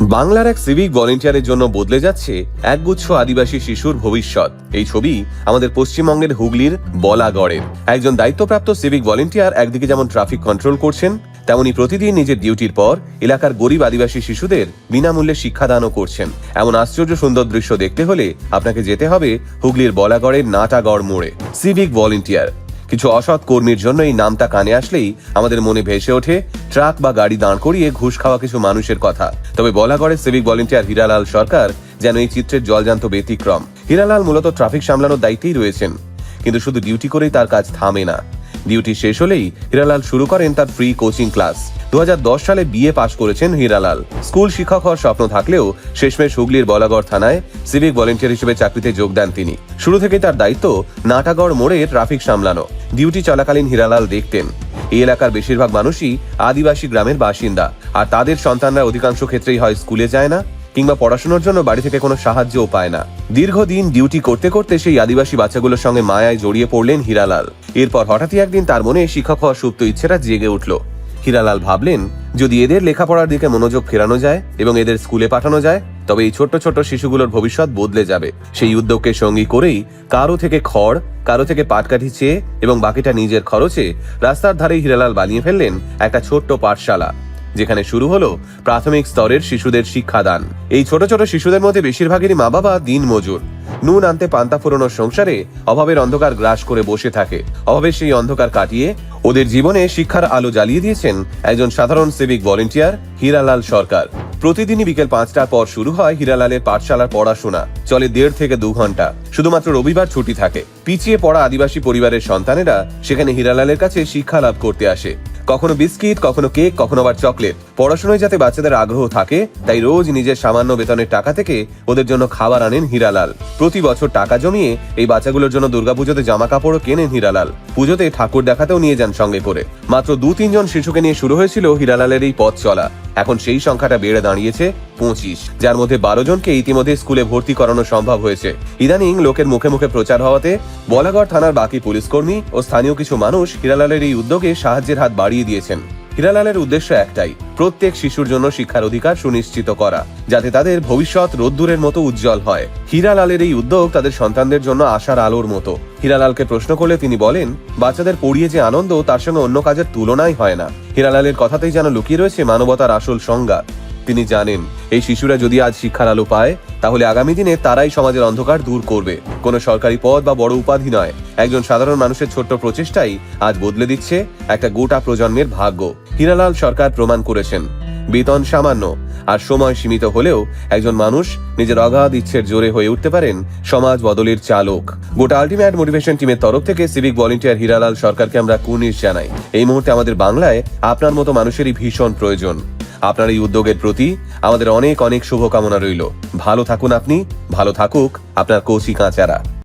বাংলার এক সিভিক ভলেন্টিয়ারের জন্য বদলে যাচ্ছে একগুচ্ছ আদিবাসী শিশুর ভবিষ্যৎ। এই ছবি আমাদের পশ্চিমবঙ্গের হুগলির বলাগড়ের। একজন দায়িত্বপ্রাপ্ত সিভিক ভলেন্টিয়ার একদিকে যেমন ট্রাফিক কন্ট্রোল করছেন, তেমনি প্রতিদিন নিজের ডিউটির পর এলাকার গরিব আদিবাসী শিশুদের বিনামূল্যে শিক্ষাদানও করছেন। এমন আশ্চর্য সুন্দর দৃশ্য দেখতে হলে আপনাকে যেতে হবে হুগলির বলাগড়ের নাটাগড় মোড়ে। সিভিক ভলেন্টিয়ার কিছু অসৎ কর্মীর জন্য এই নামটা কানে আসলেই আমাদের মনে ভেসে ওঠে, ট্রাক বা গাড়ি দাঁড় করিয়ে ঘুষ খাওয়া কিছু মানুষের কথা। তবে বলা করে সিভিক ভলেন্টিয়ার হীরালাল সরকার যেন এই চিত্রের জলজান্ত ব্যতিক্রম। হীরালাল মূলত ট্রাফিক সামলানোর দায়িত্বেই রয়েছেন। কিন্তু শুধু ডিউটি করেই তার কাজ থামে না। ডিউটি শেষ হলেই হীরালাল শুরু করেন তার ফ্রি কোচিং ক্লাস দু হাজার দশ সালে বিএ পাশ করেছেন হীরালাল। স্কুল শিক্ষক হওয়ার স্বপ্ন থাকলেও শেষমেশ হুগলির বলাগড় থানায় সিভিক ভলেন্টিয়ার হিসেবে চাকরিতে যোগ দেন তিনি। শুরু থেকেই তার দায়িত্ব নাটাগড় মোড়ে ট্রাফিক সামলানো। ডিউটি চলাকালীন হীরালাল দেখতেন। এই এলাকার বেশিরভাগ মানুষই আদিবাসী গ্রামের বাসিন্দা। আর তাদের সন্তানরা অধিকাংশ ক্ষেত্রেই হয় স্কুলে যায় না কিংবা পড়াশোনার জন্য বাড়ি থেকে কোনো সাহায্যও পায় না। দীর্ঘদিন ডিউটি করতে করতে সেই আদিবাসী বাচ্চাগুলোর সঙ্গে মায়ায় জড়িয়ে পড়লেন হীরালাল। এরপর হঠাৎই একদিন তার মনে শিক্ষক হওয়ার সুপ্ত ইচ্ছেটা জেগে উঠল। হীরালাল ভাবলেন, যদি এদের লেখাপড়ার দিকে মনোযোগ ফেরানো যায় এবং এদের স্কুলে পাঠানো যায়, তবে এই ছোট্ট ছোট্ট শিশুগুলোর ভবিষ্যৎ বদলে যাবে। সেই উদ্যোগকে সঙ্গী করেই কারও থেকে খড়, কারও থেকে পাটকাঠি চেয়ে এবং বাকিটা নিজের খরচে রাস্তার ধারে হীরালাল বানিয়ে ফেললেন একটা ছোট্ট পাঠশালা, যেখানে শুরু হলো প্রাথমিক স্তরের শিশুদের শিক্ষাদান। এই ছোট ছোট শিশুদের মধ্যে বেশিরভাগেরই মা বাবা দিন মজুর। নুন আনতে পান্তা ফুরোনোর সংসারে অভাবের অন্ধকার গ্রাস করে বসে থাকে। অভাবের সেই অন্ধকার কাটিয়ে ওদের জীবনে শিক্ষার আলো জ্বালিয়ে দিয়েছেন একজন সাধারণ সিভিক ভলেন্টিয়ার হীরালাল সরকার। প্রতিদিনই বিকেল পাঁচটার পর শুরু হয় হীরালালের পাঠশালার পড়াশোনা। চলে দেড় থেকে দু ঘণ্টা। শুধুমাত্র রবিবার ছুটি থাকে। পিছিয়ে পড়া আদিবাসী পরিবারের সন্তানেরা সেখানে হীরালালের কাছে শিক্ষা লাভ করতে আসে। কখনো বিস্কিট, কখনো কেক, কখনো আবার চকলেট। পড়াশোনায় যাতে বাচ্চাদের আগ্রহ থাকে, তাই রোজ নিজের সামান্য বেতনের টাকা থেকে ওদের জন্য খাবার আনেন হীরালাল। প্রতি বছর টাকা জমিয়ে এই বাচ্চাগুলোর জন্য দুর্গাপুজোতে জামা কাপড়ও কেনেন হীরালাল। পুজোতে ঠাকুর দেখাতেও নিয়ে যান সঙ্গে করে। মাত্র দু তিনজন শিশুকে নিয়ে শুরু হয়েছিল হীরালালের এই পথ চলা। এখন সেই সংখ্যাটা বেড়ে দাঁড়িয়েছে পঁচিশ। যার মধ্যে বারো জনকে ইতিমধ্যে স্কুলে ভর্তি করানো সম্ভব হয়েছে। ইদানিং লোকের মুখে মুখে প্রচার হওয়াতে বলাগড় থানার বাকি পুলিশকর্মী ও স্থানীয় কিছু মানুষ হীরালালের এই উদ্যোগে সাহায্যের হাত বাড়িয়ে দিয়েছেন। হীরালালের উদ্দেশ্য একটাই, প্রত্যেক শিশুর জন্য শিক্ষার অধিকার সুনিশ্চিত করা, যাতে তাদের ভবিষ্যৎ রোদ্দুরের মতো উজ্জ্বল হয়। হীরালালের এই উদ্যোগ তাদের সন্তানদের জন্য আশার আলোর মতো। হীরালালকে প্রশ্ন করলে তিনি বলেন, বাচ্চাদের পড়িয়ে যে আনন্দ, তার সঙ্গে অন্য কাজের তুলনাই হয় না। হীরালালের কথাতেই যেন লুকিয়ে রয়েছে মানবতার আসল সংজ্ঞা। তিনি জানেন, এই শিশুরা যদি আজ শিক্ষার আলো পায়, তাহলে আগামী দিনে তারাই সমাজের অন্ধকার দূর করবে। কোনো সরকারি পদ বা বড় উপাধি নয়। একজন সাধারণ মানুষের ছোট্ট প্রচেষ্টাই আজ বদলে দিচ্ছে একটা গোটা প্রজন্মের ভাগ্য। হীরালাল সরকার প্রমাণ করেছেন। বেতন সামান্য, আর সময় সীমিত হলেও একজন মানুষ নিজের অগাধ ইচ্ছের জোরে হয়ে উঠতে পারেন সমাজ বদলের চালক। গোটা আলটিমেট মোটিভেশন টিমের তরফ থেকে সিভিক ভলেন্টিয়ার হীরালাল সরকারকে আমরা কুর্নিশ জানাই। এই মুহূর্তে আমাদের বাংলায় আপনার মতো মানুষেরই ভীষণ প্রয়োজন। আপনার এই উদ্যোগের প্রতি আমাদের অনেক অনেক শুভকামনা রইল। ভালো থাকুন আপনি, ভালো থাকুক আপনার কৌশিক আচারা।